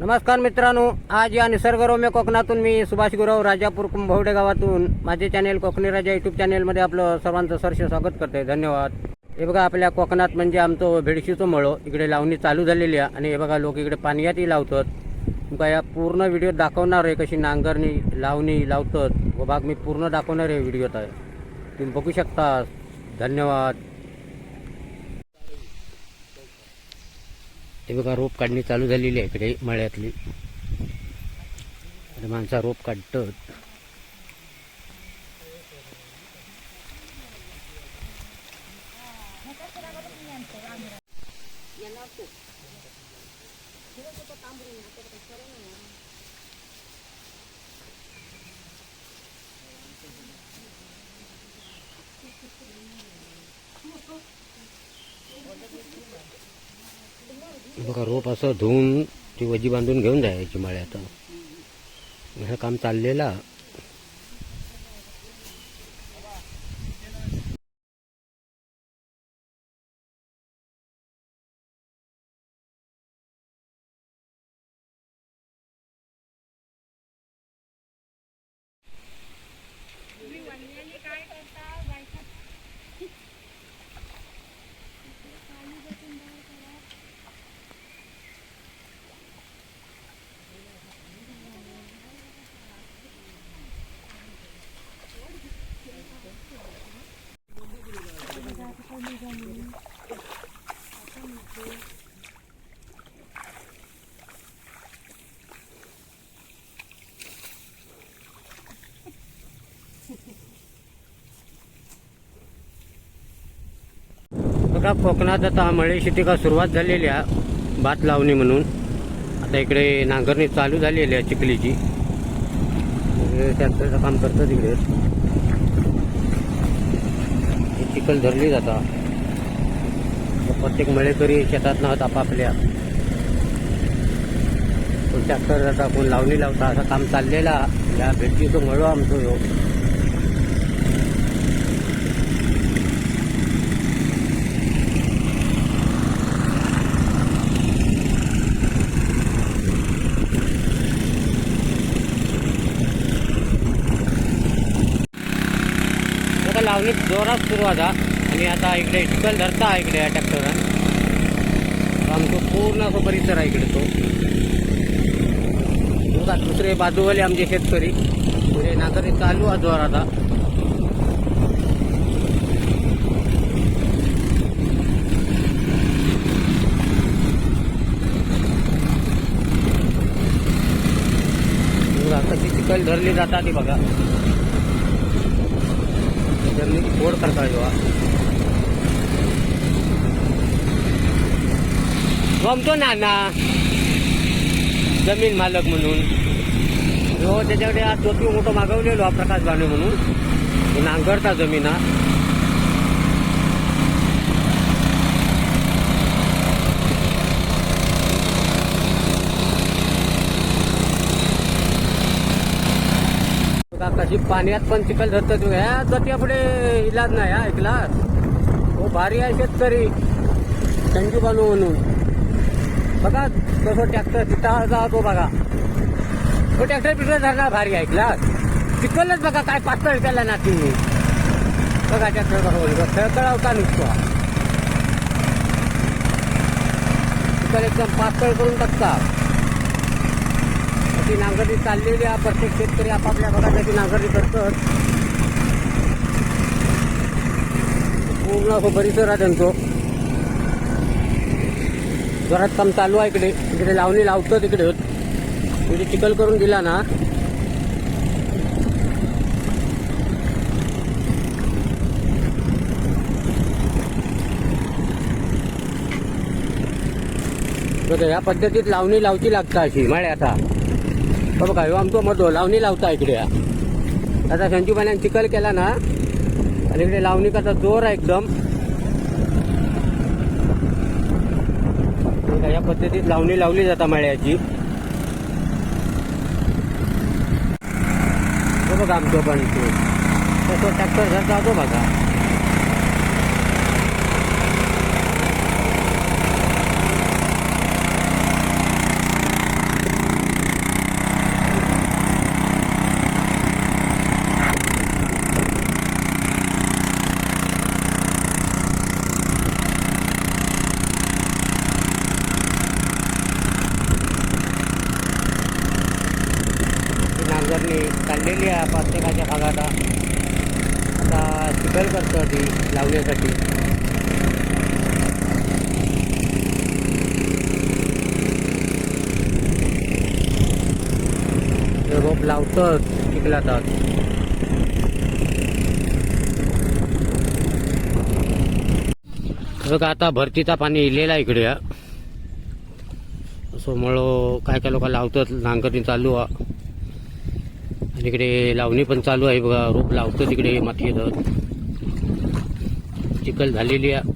नमस्कार मित्रांनो आज या निसर्गरम्य कोकणातून मी सुभाष गुरव राजापूर कुंभवडे गावातून माझे चॅनेल कोकणी राजा यूट्यूब चॅनेलमध्ये आपलं सर्वांचं सरसे स्वागत करते धन्यवाद. हे बघा आपल्या कोकणात म्हणजे आमचं भेडशीचं मळो इकडे लावणी चालू झालेली आहे आणि हे बघा लोक इकडे पाण्यातही लावतात. तुमका या पूर्ण व्हिडिओ दाखवणार आहे कशी नांगरणी लावणी लावतात. व भाग मी पूर्ण दाखवणार आहे व्हिडिओत आहे तुम्ही बघू शकता. धन्यवाद. हे बघा रोप काढणी चालू झालेली आहे इकडे मळ्यातली. माणसा रोप काढतात. बघा रोप असं धुवून ती वजी बांधून घेऊन जायची मळ्यात हे काम चाललेलं आता कोकणात आता मळे शेतीला सुरुवात झालेली आहे? भात लावणी म्हणून. आता इकडे नांगरणी चालू झालेली आहे चिखलीची. हे ट्रॅक्टरचं काम करतं तिकडे चिखल धरली जाता. प्रत्येक मळेकरी शेतात नव्हत आपापल्या. कोण ट्रॅक्टर जाता कोण लावणी लावता असं काम चाललेला या भेटीचं मळो आमचं लावणी जोरात सुरू हा आणि आता इकडे चिखल धरता इकडे या ट्रॅक्टरान आमचं पूर्ण असं परिसर आहे इकडे तो. बघा दुसरे बाजूवाले आमचे शेतकरी. म्हणजे पुढे नागरी चालू आहे जोर आता. आता ती चिखल धरली जातात ती बघा. त्यांनी फोड करता गमतो नाना जमीन मालक म्हणून जो त्याच्याकडे आज टोपी मोठं मागवलेलो हा प्रकाश बाणे म्हणून नांगरता जमीन हा अशी पाण्यात पण चिखल धरतात ह्या जत्या पुढे इलाज नाही हा ऐकला हो भारी आहे शेतकरी. संजू बानू म्हणून. बघा कसं ट्रॅक्टर तिथं जातो बघा. तो ट्रॅक्टर पिठलं धरणार भारी ऐकला चिखलच बघा काय पातळ केला ना तुम्ही बघा ट्रॅक्टर बघा खळखळावता नुसतो चिखल एकदम पातळ करून टाकता ती नांगरणी चाललेली आहे. प्रत्येक शेतकरी आपापल्या भागात नांगरणी करतात पूर्ण असं परिसर आहे त्यांचं. घरात काम चालू आहे इकडे. इकडे लावणी लावतं तिकडे. म्हणजे चिखल करून दिला ना. बघा या पद्धतीत लावणी लावची लागता अशी. माळ्या आता. बघा ह्यो आमचो मधो लावणी लावता इकडे. आता संजीपाण्यान चिखल केला ना आणि इकडे लावणी कसा जोर आहे एकदम. या पद्धतीत लावणी लावली जाता मळ्याची. हो बघा आमचं पण तो. तसं ट्रॅक्टर जातो बघा. नांगरणी चाललेली आहे प्रत्येकाच्या भागात आता चिखल करतो ती लावण्यासाठी. हे रोप लावतं चिखलातात बघा आता भरतीचा पाणी इलेला इकडे. हा. असं काय काय लोक लावतात नांगरणी चालू आहे. आणि इकडे लावणी पण चालू आहे बघा रोप लावतो तिकडे माती चिखल झालेली आहे.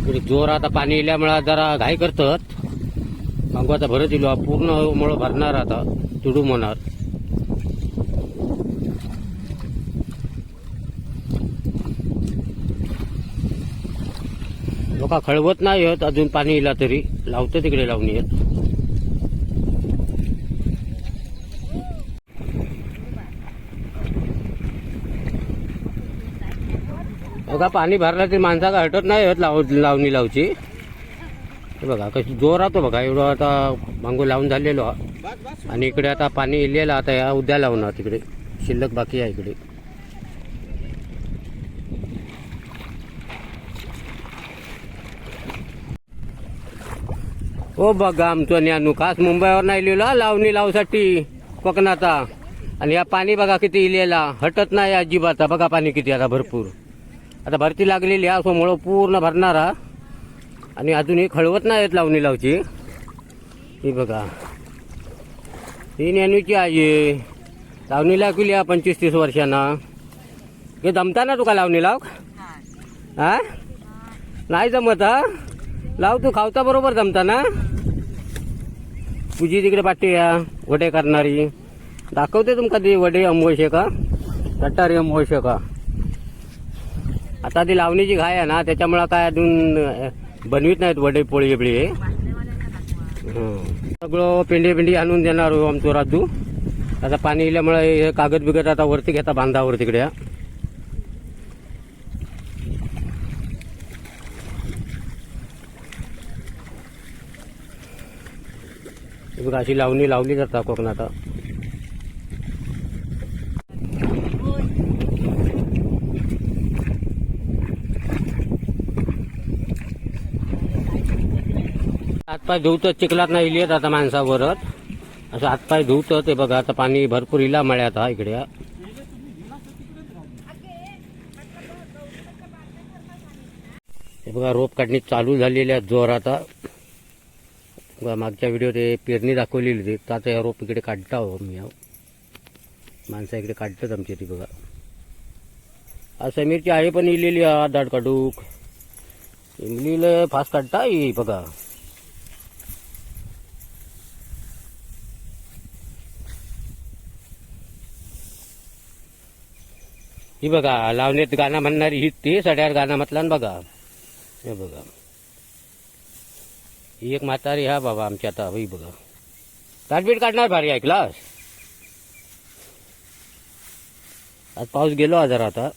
इकडे जोर आता पाणी येल्यामुळे जरा घाई करतात. मागू आता भरत दिलो पूर्ण मुळं भरणार आता तुडूम होणार. लोका खळवत नाही आहेत अजून पाणी येला तरी. लावतं तिकडे लावणी येत बघा पाणी भरलं तरी माणसाला हटत नाही होत लाव लावणी लावची. हे बघा कशी जोर राहतो बघा एवढं आता भांगू लावून झालेलो. आणि इकडे आता पाणी इलेलं आता या उद्या लावणार तिकडे. शिल्लक बाकी आहे इकडे. हो बघा आमचं न्यानू. खास मुंबईवर नाही लिहिलं लावणी लावसाठी कोकणाचा. आणि या पाणी बघा किती इलेला. हटत नाही अजिबात. बघा पाणी किती आता भरपूर. आता भरती लागलेली आहे असं मुळं पूर्ण भरणारा आणि अजूनही खळवत नाही आहेत लावणी लावची. ही बघा. ही नेहमीची आहे लावणी लागली आहे पंचवीस तीस वर्षांना. हे जमता ना तुका लावणी लाव? हा? नाही जमत हा? लाव तू खावता बरोबर जमता ना? तुझी तिकडे पाठी या वडे करणारी. दाखवते तुमका ती वडे अमवशे का कट्टारी अमवशे का आता ती लावणीची घाय आहे ना त्याच्यामुळं काय अजून बनवीत नाहीत वडे पोळी बिळी. सगळं पेंडी पेंडी आणून देणार हो आमचं राजू. आता पाणी इल्यामुळे हे कागद बिगद आता वरती घेता बांधावर तिकडे. अशी लावणी लावली जातात कोकणात. हातपाय धुवतं चिखलात नाही इलियत आता माणसावर असं हातपाय धुवतं ते बघा आता पाणी भरपूर इला मळ्यात हा इकडे हे. बघा रोप काढणी चालू झालेली आहे जोर आता बघा मागच्या व्हिडिओ ते पेरणी दाखवलेली होती. तर आता या रोप इकडे काढता हो मी हा. माणसं इकडे काढतात आमची ती बघा. आ समीरची आई पण इलेली हा दाड काढूक. इमलीला फास्ट काढता येई बघा. ही बघा लावणीत गाणं म्हणणारी ही ती सड्यावर गाणं म्हटलं ना बघा. हे बघा. ही एक म्हातारी हा बाबा आमची आता ही बघा. ताटबीट काढणार भारी ऐकलास आज पाऊस गेलो आज जरा आता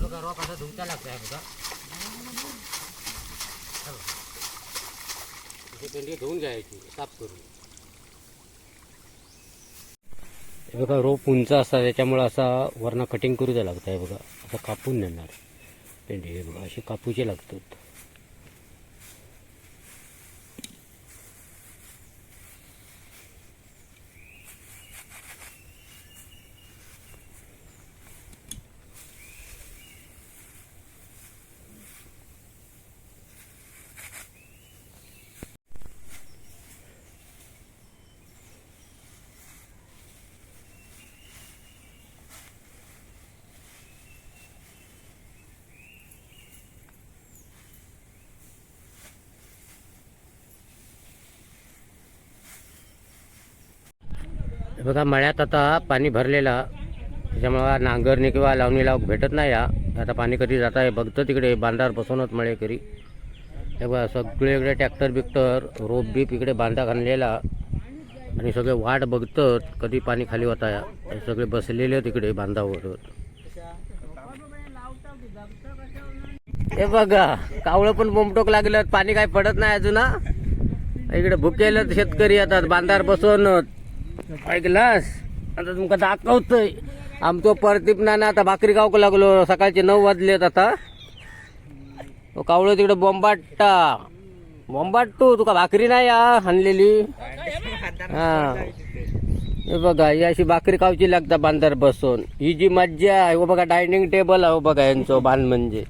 बघा रोप असा धुवता लागतोय बघा हे पेंडी धुवून घ्यायची साफ करून हे बघा रोप उंच असतात त्याच्यामुळं असा वरना कटिंग करू द्या लागतं. आहे बघा असं कापून नेणार. पेंडी हे बघा असे कापूचे लागतात. बघा मळ्यात आता पाणी भरलेला. त्याच्यामुळं नांगरणी किंवा लावणी लावक भेटत नाही या आता पाणी कधी जात आहे बघतं तिकडे. बांधावर बसवणत मळे करी. हे बघा सगळीकडे ट्रॅक्टर बिक्टर रोप बीप इकडे बांधा घाललेला आणि सगळे वाट बघतात कधी पाणी खाली होता या हे सगळे बसलेले तिकडे बांधावर. हे बघा कावळं पण बोमटोक लागलं. पाणी काय पडत नाही अजून इकडे भुकेलं शेतकरी येतात बांधार बसवून ऐकलास आता तुमका दाखवतोय. आमचं परतीप नाना आता भाकरी गावक लागलो. सकाळचे नऊ वाजलेत आता. तो कावळो तिकडे बोंबाट्टा. बोंबाट्टू तुका भाकरी नाही या हाणलेली. हा. हे बघा ही अशी भाकरी खावची लागता बांधार बसून. ही जी मज्जा आहे हो बघा डायनिंग टेबल आहे हो बघा यांचं बांध म्हणजे.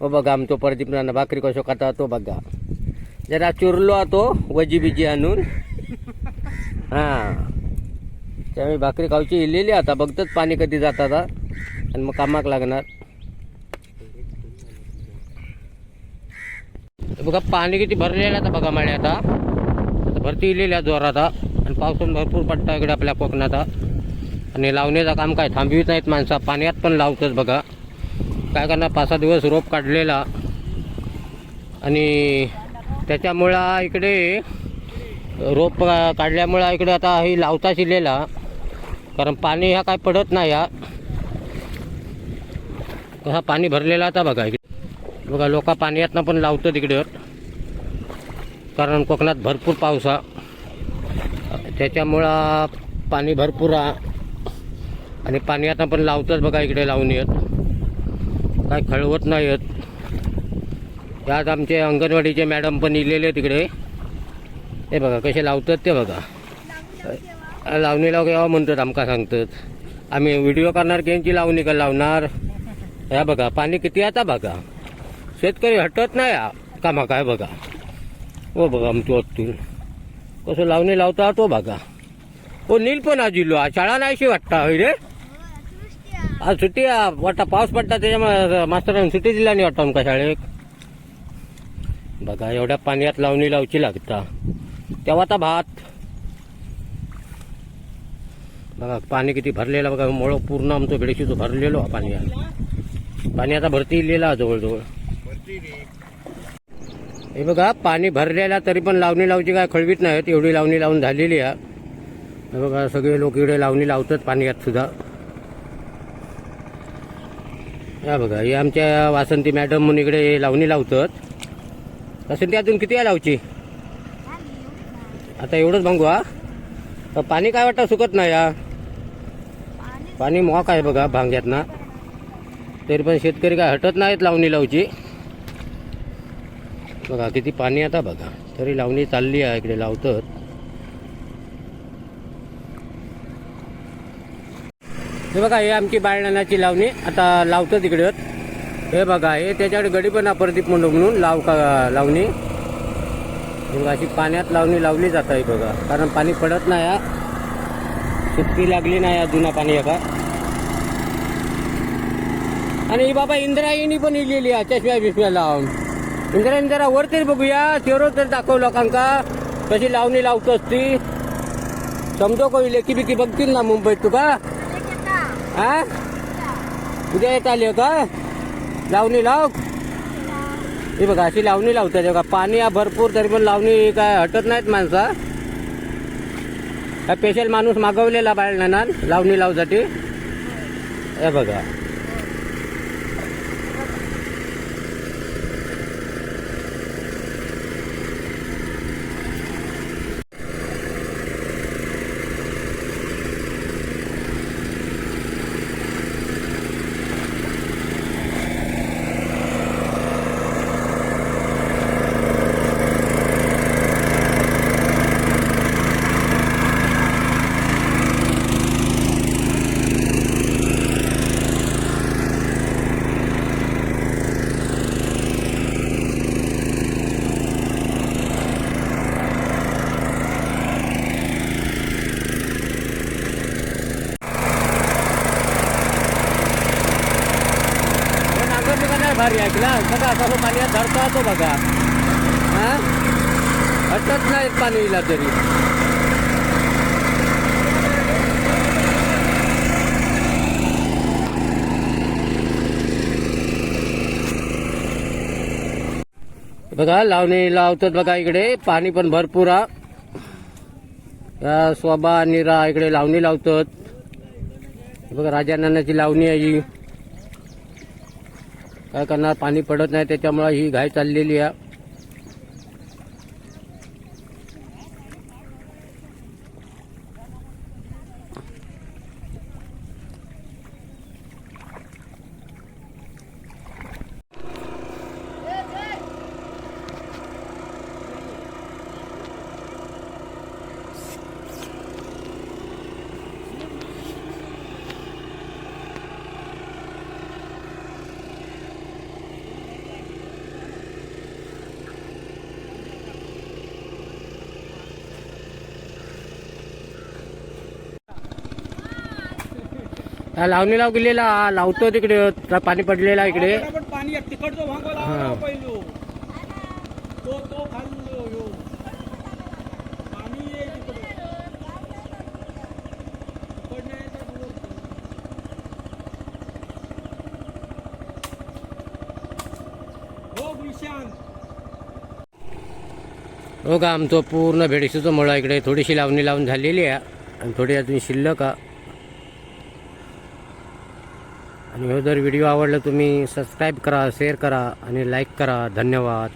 हो बघा आमचं प्रदीप नाना भाकरी कसो खाता तो बघा. जरा चुरलो तो वजी बिजी आणून. हा. त्यामुळे भाकरी खाऊची इलेली आता. बघतच पाणी कधी जात आता. आणि मग कामाक लागणार. बघा पाणी किती भरलेलं आता बघा माळे आता. आता भरती इलेली आहे जोरात आणि पावसानं भरपूर पडता इकडे आपल्या कोकणात आणि लावण्याचं काम काय थांबवित नाहीत माणसं. पाण्यात पण लावतच बघा. काय करणार? पाच सहा दिवस रोप काढलेला. आणि त्याच्यामुळं इकडे रोप काढल्यामुळं इकडे आता ही लावता शिलेला कारण पाणी ह्या काय पडत नाही हा. कसा पाणी भरलेला आता बघा इकडे. बघा लोक पाण्यातनं पण लावतात तिकडे कारण कोकणात भरपूर पाऊस हा. त्याच्यामुळं पाणी भरपूर हा. आणि पाण्यातनं पण लावतात बघा इकडे लावून येत. काय खळवत नाही येत. त्यात आमचे अंगणवाडीचे मॅडम पण इलेले तिकडे हे बघा कसे लावतात ते बघा. लावणी लाव यावं म्हणतात आमका सांगतात. आम्ही व्हिडिओ करणार त्यांची लावणी का लावणार? ह्या बघा पाणी किती आता बघा. शेतकरी हटत नाही कामा काय बघा. हो बघा आमचं वस्तून कसं लावणी लावता तो बघा. हो नील पण आजिलो आज शाळा नाहीशी वाटता होय रे? आज सुट्टी वाटता पाऊस पडता त्याच्यामुळे मास्तरांनी सुट्टी दिला नाही वाटतं आमका शाळेत बघा एवढ्या पाण्यात लावणी लावची लागता. तेव्हा भात. बघा पाणी किती भरलेलं बघा मोळ पूर्ण आमचं भेडशीचं भरलेलो पाणी. पाणी आता भरती इलेला जवळजवळ. हे बघा पाणी भरलेला तरी पण लावणी लावची काय खळवीत नाहीत एवढी लावणी लावून झालेली आहे. हे बघा सगळे लोक इकडे लावणी लावतात पाण्यात सुद्धा. या बघा हे आमच्या वासंती मॅडम म्हणून इकडे लावणी लावतात. वासंती अजून किती आहे लावची? आता एवढंच भांगू हा? पाणी काय वाटतं? सुकत नाही या पाणी मोक आहे बघा भांग्यात ना तरी पण शेतकरी काय हटत नाहीत लावणी लावची. बघा किती पाणी आता बघा. तरी लावणी चालली आहे इकडे लावतात. हे बघा हे आमची बाळणाची लावणी. आता लावतात इकडे. हे बघा हे त्याच्याकडे गडी पण म्हणून लाव का लावणी. बघा अशी पाण्यात लावणी लावली जात आहे बघा. कारण पाणी पडत नाही हा. सुट्टी लागली नाही या जुना पाणी आहे का आणि ही बाबा इंद्रायणी पण इलेली आहे चष्म्या बिस्म्या लावून. इंद्रायणी जरा वर तरी बघूया. तेरो तर दाखव लोकांका. कशी लावणी लावतो ती समजो कोणी लेकी बिकी बघतील ना मुंबईत तुका. हा? उद्या येत आली का लावणी लाव. हे बघा अशी लावणी लावतात. बघा पाणी या भरपूर तरी पण लावणी काय हटत नाहीत माणसा. काय स्पेशल माणूस मागवलेला बाळणाना लावणी लावसाठी हे बघा हे नांगर बिगर नाही भारी ऐकला बघा कसं पाण्यात धरता तो बघा. हा? हटत नाही पाणीला तरी. बघा लावणी लावतात बघा इकडे पाणी पण भरपूर हा. या निरा इकडे लावणी लावतात. बघा राजा नानाची लावणी आहे काय करणार पाणी पडत नाही त्याच्यामुळे ही घाय चाललेली आहे. लावणी लाव गेलेला लावतो तिकडे पाणी पडलेला इकडे. पण पाणी आहे, तिकडचं भांगो हा. पहिलो तो तो खाल्लो आहे. हो का आमचं पूर्ण भेडशीचं मळ आहे इकडे थोडीशी लावणी लावून झालेली आहे. आणि थोडी अजून शिल्लक आहे आणि हो जर व्हिडिओ आवडला तुम्ही सबस्क्राईब करा शेअर करा आणि लाईक करा. धन्यवाद.